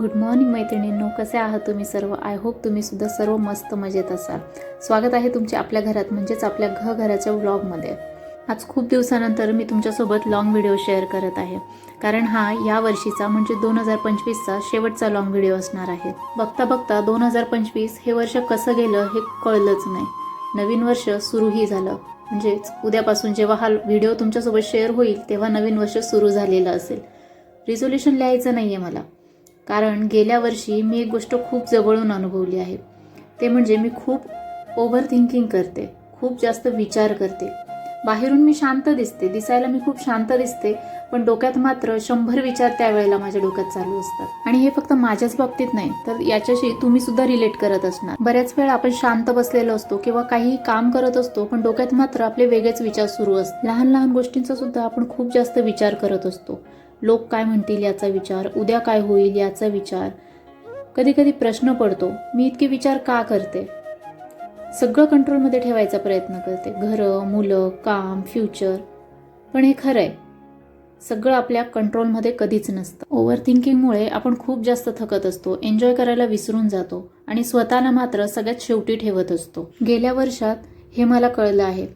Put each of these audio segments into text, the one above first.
Good morning मैत्रिणींनो. कसे आहात तुम्ही सर्व? आय होप तुम्ही सुद्धा सर्व मस्त मजेत असाल. स्वागत आहे तुमचे आपल्या घरात म्हणजेच आपल्या घ घराच्या व्लॉगमध्ये आज खूप दिवसानंतर मी तुमच्यासोबत लॉंग व्हिडिओ शेअर करत आहे. कारण हा या वर्षीचा म्हणजे दोन हजार पंचवीसचा शेवटचा लॉंग व्हिडिओ असणार आहे. बघता बघता दोन हजार पंचवीस हे वर्ष कसं गेलं हे कळलंच नाही. नवीन वर्ष सुरूही झालं. म्हणजेच उद्यापासून जेव्हा हा व्हिडिओ तुमच्यासोबत शेअर होईल तेव्हा नवीन वर्ष सुरू झालेलं असेल. रिझोल्युशन लिहायचं नाही आहे मला. कारण गेल्या वर्षी मी एक गोष्ट खूप जवळून अनुभवली आहे. ते म्हणजे मी खूप ओव्हर थिंकिंग करते खूप जास्त विचार करते. बाहेरून मी शांत दिसते दिसायला मी खूप शांत दिसते पण डोक्यात मात्र शंभर विचार त्यावेळेला माझ्या डोक्यात चालू असतात. आणि हे फक्त माझ्याच बाबतीत नाही तर याच्याशी तुम्ही सुद्धा रिलेट करत असणार. बऱ्याच वेळा आपण शांत बसलेलो असतो किंवा काही काम करत असतो पण डोक्यात मात्र आपले वेगळेच विचार सुरू असतात. लहान लहान गोष्टींचा सुद्धा आपण खूप जास्त विचार करत असतो. लोक काय म्हणतील याचा विचार उद्या काय होईल याचा विचार. कधी कधी प्रश्न पडतो मी इतके विचार का करते? सगळं कंट्रोलमध्ये ठेवायचा प्रयत्न करते. घरं मुलं काम फ्युचर पण हे खरं आहे. सगळं आपल्या कंट्रोलमध्ये कधीच नसतं. ओव्हर थिंकिंगमुळे आपण खूप जास्त थकत असतो एन्जॉय करायला विसरून जातो आणि स्वतःला मात्र सगळ्यात शेवटी ठेवत असतो. गेल्या वर्षात हे मला कळलं आहे.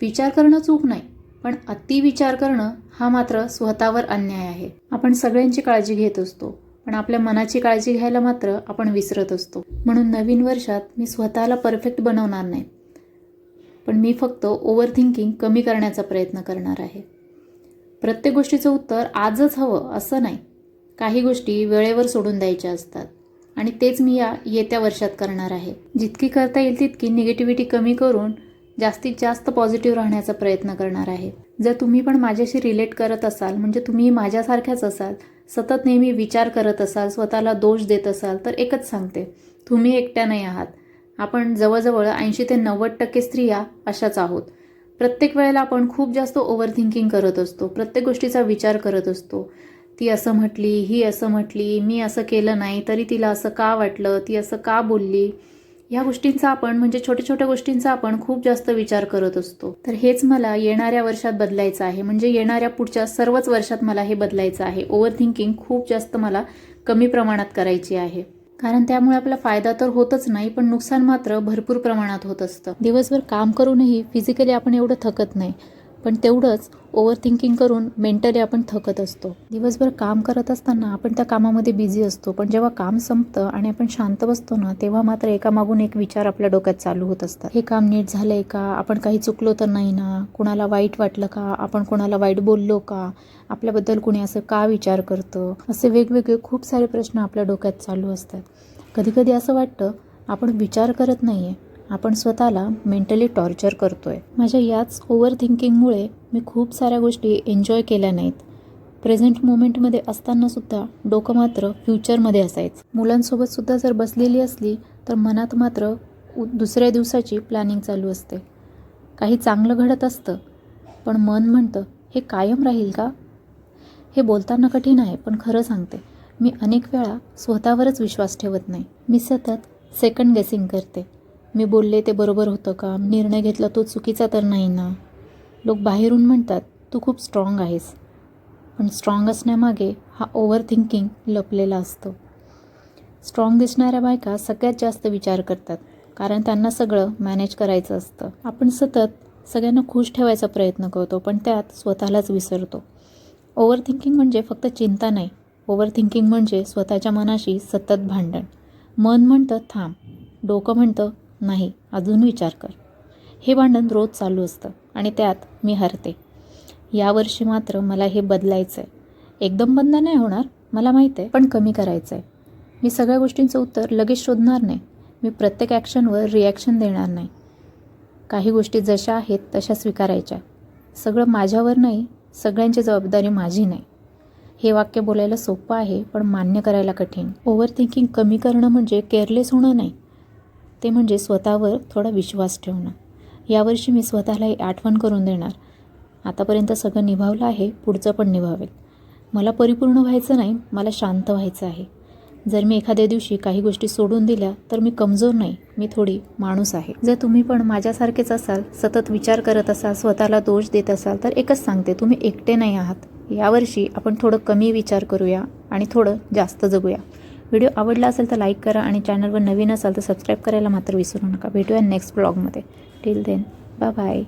विचार करणं चूक नाही पण अति विचार करणं हा मात्र स्वतःवर अन्याय आहे. आपण सगळ्यांची काळजी घेत असतो पण आपल्या मनाची काळजी घ्यायला मात्र आपण विसरत असतो. म्हणून नवीन वर्षात मी स्वतःला परफेक्ट बनवणार नाही पण मी फक्त ओव्हर थिंकिंग कमी करण्याचा प्रयत्न करणार आहे. प्रत्येक गोष्टीचं उत्तर आजच हवं असं नाही. काही गोष्टी वेळेवर सोडून द्यायच्या असतात आणि तेच मी या येत्या वर्षात करणार आहे. जितकी करता येईल तितकी निगेटिव्हिटी कमी करून जास्तीत जास्त पॉझिटिव्ह राहण्याचा प्रयत्न करणार आहे. जर तुम्ही पण माझ्याशी रिलेट करत असाल म्हणजे तुम्ही माझ्यासारख्याच असाल सतत नेहमी विचार करत असाल स्वतःला दोष देत असाल तर एकच सांगते तुम्ही एकट्या नाही आहात. आपण जवळजवळ ऐंशी ते नव्वद टक्के स्त्रिया अशाच आहोत. प्रत्येक वेळेला आपण खूप जास्त ओव्हर थिंकिंग करत असतो प्रत्येक गोष्टीचा विचार करत असतो. ती असं म्हटली ही असं म्हटली मी असं केलं नाही तरी तिला असं का वाटलं ती असं का बोलली? या गोष्टींचा आपण म्हणजे छोट्या छोट्या गोष्टींचा आपण खूप जास्त विचार करत असतो. तर हेच मला येणाऱ्या वर्षात बदलायचं आहे. म्हणजे येणाऱ्या पुढच्या सर्वच वर्षात मला हे बदलायचं आहे. ओव्हर थिंकिंग खूप जास्त मला कमी प्रमाणात करायची आहे. कारण त्यामुळे आपला फायदा तर होतच नाही पण नुकसान मात्र भरपूर प्रमाणात होत असतं. दिवसभर काम करूनही फिजिकली आपण एवढं थकत नाही. पण तेवढंच ओव्हर थिंकिंग करून मेंटली आपण थकत असतो. दिवसभर काम करत असताना आपण त्या कामामध्ये बिझी असतो. पण जेव्हा काम संपतं आणि आपण शांत बसतो ना तेव्हा मात्र एकामागून एक विचार आपल्या डोक्यात चालू होत असतात. हे काम नीट झालंय का? आपण काही चुकलो तर नाही ना? कुणाला वाईट वाटलं का? आपण कोणाला वाईट बोललो का? आपल्याबद्दल कुणी असं का विचार करतं? असे वेगवेगळे खूप सारे प्रश्न आपल्या डोक्यात चालू असतात. कधी कधी असं वाटतं आपण विचार करत नाही आहे आपण स्वतःला मेंटली टॉर्चर करतोय. माझ्या याच ओव्हर थिंकिंगमुळे मी खूप साऱ्या गोष्टी एन्जॉय केल्या नाहीत. प्रेझेंट मोमेंटमध्ये असताना सुद्धा डोकं मात्र फ्युचरमध्ये असायचं. मुलांसोबत सुद्धा जर बसलेली असली तर मनात मात्र उ- दुसऱ्या दिवसाची प्लॅनिंग चालू असते. काही चांगलं घडत असतं पण मन म्हणतं हे कायम राहील का? हे बोलताना कठीण आहे पण खरं सांगते. मी अनेक वेळा स्वतःवरच विश्वास ठेवत नाही. मी सतत सेकंड गेसिंग करते. मी बोलले ते बरोबर होतं का? निर्णय घेतला तो चुकीचा तर नाही ना? लोक बाहेरून म्हणतात तू खूप स्ट्रॉंग आहेस. पण स्ट्रॉंग असण्यामागे हा ओव्हर थिंकिंग लपलेला असतो. स्ट्रॉंग दिसणाऱ्या बायका सगळ्यात जास्त विचार करतात कारण त्यांना सगळं मॅनेज करायचं असतं. आपण सतत सगळ्यांना खुश ठेवायचा प्रयत्न करतो पण त्यात स्वतःलाच विसरतो. ओव्हर थिंकिंग म्हणजे फक्त चिंता नाही. ओव्हर थिंकिंग म्हणजे स्वतःच्या मनाशी सतत भांडण. मन म्हणतं थांब. डोकं म्हणतं नाही अजून विचार कर. हे भांडण रोज चालू असतं आणि त्यात मी हरते. यावर्षी मात्र मला हे बदलायचं आहे एकदम बंद नाही होणार मला माहीत आहे पण कमी करायचं आहे मी सगळ्या गोष्टींचं उत्तर लगेच शोधणार नाही. मी प्रत्येक ॲक्शनवर रिॲक्शन देणार नाही. काही गोष्टी जशा आहेत तशा स्वीकारायच्या. सगळं माझ्यावर नाही सगळ्यांची जबाबदारी माझी नाही. हे वाक्य बोलायला सोपं आहे पण मान्य करायला कठीण. ओव्हर थिंकिंग कमी करणं म्हणजे केअरलेस होणं नाही. ते म्हणजे स्वतःवर थोडा विश्वास ठेवणं. यावर्षी मी स्वतःला ही आठवण करून देणार. आतापर्यंत सगळं निभावलं आहे पुढचं पण निभावेल. मला परिपूर्ण व्हायचं नाही मला शांत व्हायचं आहे. जर मी एखाद्या दिवशी काही गोष्टी सोडून दिल्या तर मी कमजोर नाही मी थोडी माणूस आहे. जर तुम्ही पण माझ्यासारखेच असाल सतत विचार करत असाल स्वतःला दोष देत असाल तर एकच सांगते तुम्ही एकटे नाही आहात. यावर्षी आपण थोडं कमी विचार करूया आणि थोडं जास्त जगूया. व्हिडिओ आवडला असेल तर लाईक करा आणि चॅनलवर नवीन असाल तर सबस्क्राईब करायला मात्र विसरू नका. भेटूया नेक्स्ट ब्लॉगमध्ये. Till then bye bye.